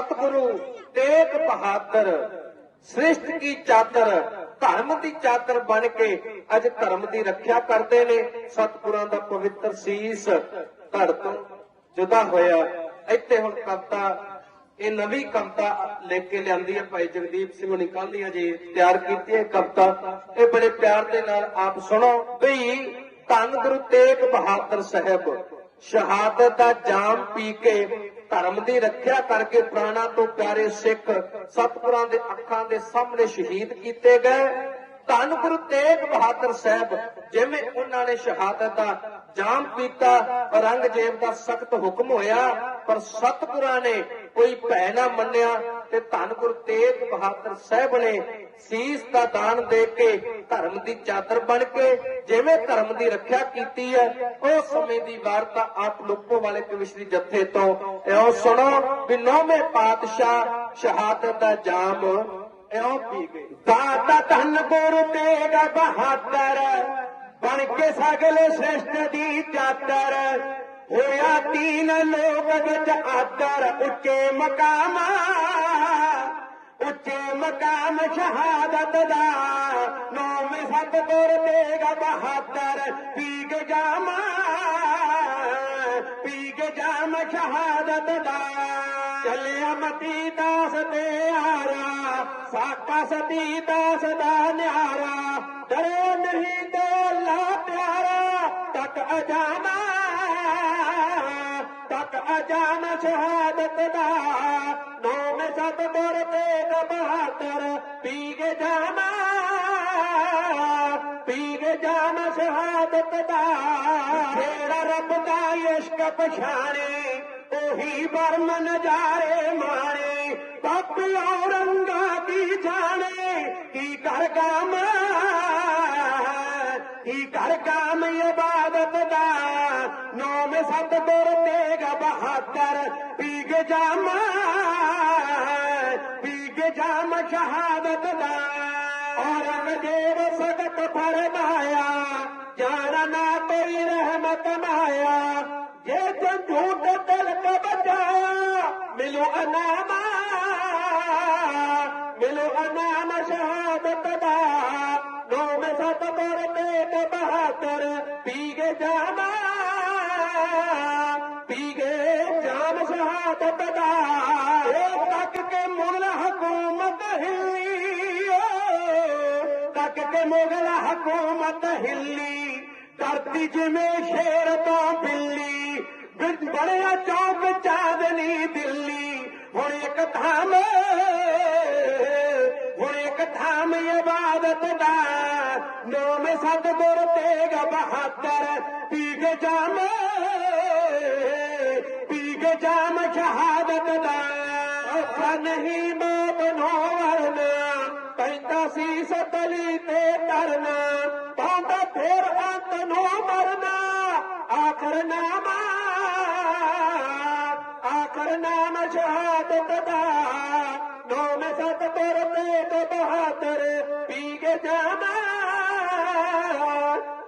ਸਤਿਗੁਰੂ, ਤੇਗ ਬਹਾਦਰ, ਸ੍ਰਿਸ਼ਟ ਕੀ ਚਾਦਰ, ਧਰਮ ਦੀ ਚਾਦਰ ਬਣ ਕੇ ਅੱਜ ਧਰਮ ਦੀ ਰੱਖਿਆ ਕਰਦੇ ਨੇ। ਸਤਿਗੁਰਾਂ ਦਾ ਪਵਿੱਤਰ ਸੀਸ ਧੜ ਤੋਂ ਜੁਦਾ ਹੋਇਆ। ਇੱਥੇ ਹੁਣ ਕਵਿਤਾ, ਇਹ ਨਵੀਂ ਕਵਿਤਾ ਲੈ ਕੇ ਲਿਆਂਦੀ ਹੈ ਭਾਈ ਜਗਦੀਪ ਸਿੰਘ ਹੁਣੀ। ਕੱਲ੍ਹ ਦੀ ਅਜੇ ਤਿਆਰ ਕੀਤੀ ਹੈ ਕਵਿਤਾ। ਇਹ ਬੜੇ ਪਿਆਰ ਦੇ ਨਾਲ ਆਪ ਸੁਣੋ। ਬਈ ਧੰਨ ਗੁਰੂ ਤੇਗ ਬਹਾਦਰ ਸਾਹਿਬ। ਸ਼ਹਾਦਤ ਦਾ ਜਾਮ ਪੀ ਕੇ ਧਰਮ ਦੀ ਰੱਖਿਆ ਕਰਕੇ ਪ੍ਰਾਣਾ ਤੋਂ ਪਿਆਰੇ ਸਿੱਖ ਸਤਿਗੁਰਾਂ ਦੇ ਅੱਖਾਂ ਦੇ ਸਾਹਮਣੇ ਸ਼ਹੀਦ ਕੀਤੇ ਗਏ। ਧੰਨ ਗੁਰੂ ਤੇਗ ਬਹਾਦਰ ਸਾਹਿਬ, ਜਿਵੇਂ ਉਹਨਾਂ ਨੇ ਸ਼ਹਾਦਤ ਦਾ ਜਾਮ ਪੀਤਾ, ਔਰੰਗਜ਼ੇਬ ਦਾ ਸਖਤ ਹੁਕਮ ਹੋਇਆ, ਪਰ ਸਤਿਗੁਰਾਂ ਨੇ ਕੋਈ ਭੈ ਨਾ ਮੰਨਿਆ ਤੇ ਧੰਨ ਗੁਰੂ ਤੇਗ ਬਹਾਦਰ ਸਾਹਿਬ ਨੇ ਸੀਸ ਦਾ ਦਾਨ ਦੇ ਕੇ ਧਰਮ ਦੀ ਚਾਦਰ ਬਣ ਕੇ ਜਿਵੇਂ ਧਰਮ ਦੀ ਰੱਖਿਆ ਕੀਤੀ ਹੈ, ਉਹ ਸਮੇਂ ਦੀ ਵਾਰਤਾ ਆਪ ਲੋਕੋ ਵਾਲੇ ਕਵਿਸ਼ਰੀ ਜੱਥੇ ਤੋਂ। ਇਉਂ ਸੁਣੋ ਵੀ ਨੌਵੇਂ ਪਾਤਸ਼ਾਹ ਸ਼ਹਾਦਤ ਦਾ ਜਾਮ ਇਉਂ ਪੀ ਗਏ। ਦਾਤਾ ਧੰਨ ਗੁਰੂ ਤੇਗ ਬਹਾਦਰ ਬਣ ਕੇ ਸਗਲੇ ਸ੍ਰਿਸ਼ਟ ਦੀ ਚਾਦਰ لوڪ آدر اچي مڪان مڪان شهادت دي. نوم ست تر تي بهاد پيگ جام پيگ جام شهادت دي. آس پيارا ساپا سيداس دارا تري نه پيارا تڪ اڄام ਤੱਕ ਅਜਾਨ ਸ਼ਹਾਦਤ ਦਾ। ਨਾਮ ਸਤਿਗੁਰ ਤੇਗ ਬਹਾਦਰ ਪੀਗ ਜਾਮਾ ਪੀਗ ਜਾਮ ਸ਼ਹਾਦਤ ਦਾ। ਜਿਹੜਾ ਰੱਬ ਦਾ ਇਸ਼ਕ ਪਛਾਣੇ, ਉਹੀ ਬਰਮ ਨਜ਼ਾਰੇ ਮਾਣੇ। ਪੱਪ ਔਰੰਗਾ घर का काम इबादत दा नौ में सत गुर तेग बहादुर, पीग जामा, पीग जाम शहादत दा। औरंगज़ेब पर फरमाया जाना ना कोई रहमत माया। ये तो झूठ दिल को बचाया मिलो अनामा मिलो अनामा शहादत दा। ली मुगल हुकूमत हिली करेर तो बिल्ली। बिज बड़िया चौक चाद एक कम ਇੱਕ ਥਾਮ ਇਬਾਦਤ ਦਾ ਨਾਮ ਸਤਿਗੁਰ ਤੇਗ ਬਹਾਦਰ ਪੀਗ ਜਾਮ ਪੀਗ ਜਾਮ ਸ਼ਹਾਦਤ ਦਾ ਔਖਾ ਨਹੀਂ ਮੌਤ ਨੋ ਵਰਨਾ ਪੈਂਦਾ ਸੀ ਸਤਲੀ ਤੇ ਕਰਨਾ ਪਾਉਂਦਾ ਫੇਰ ਅੰਤ ਨੋ ਮਰਨਾ ਆਖਰ ਨਾਮਾ ਆਖਰ ਨਾਮ ਸ਼ਹਾਦਤ ਦਾ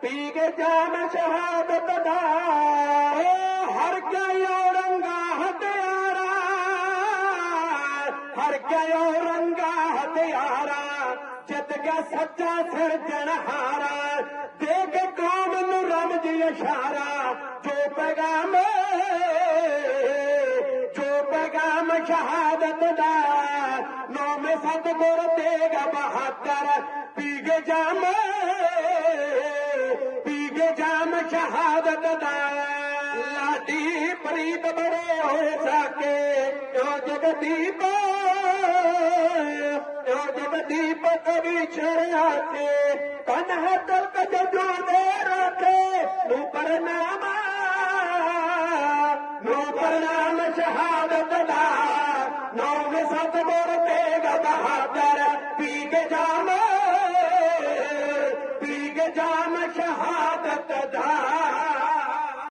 ਪੀਗੇ ਜਾਮ ਸ਼ਹਾਦਤ ਦਾ। ਓ ਹਰ ਕੇ ਔਰੰਗਾ ਹਥਿਆਰਾ ਹਰ ਕੇ ਔਰੰਗਾ ਹਥਿਆਰਾ ਜਿੱਤ ਗਿਆ ਸੱਚਾ ਸਿਰਜਣਹਾਰਾ ਦੇ ਕੇ ਕੌਮ ਨੂੰ ਰਮਜ ਇਸ਼ਾਰਾ। ਜੋ ਪੈਗਾਮ ਜੋ ਪੈਗਾਮ ਸ਼ਹਾਦਤ ਦਾ। ਨਾਮ ਸਤਿਗੁਰ ਤੇਗ ਬਹਾਦਰ ਪੀਗੇ ਜਾਮ ਜਾਮ दादीप किचर आना तूं परणाम शत दादा न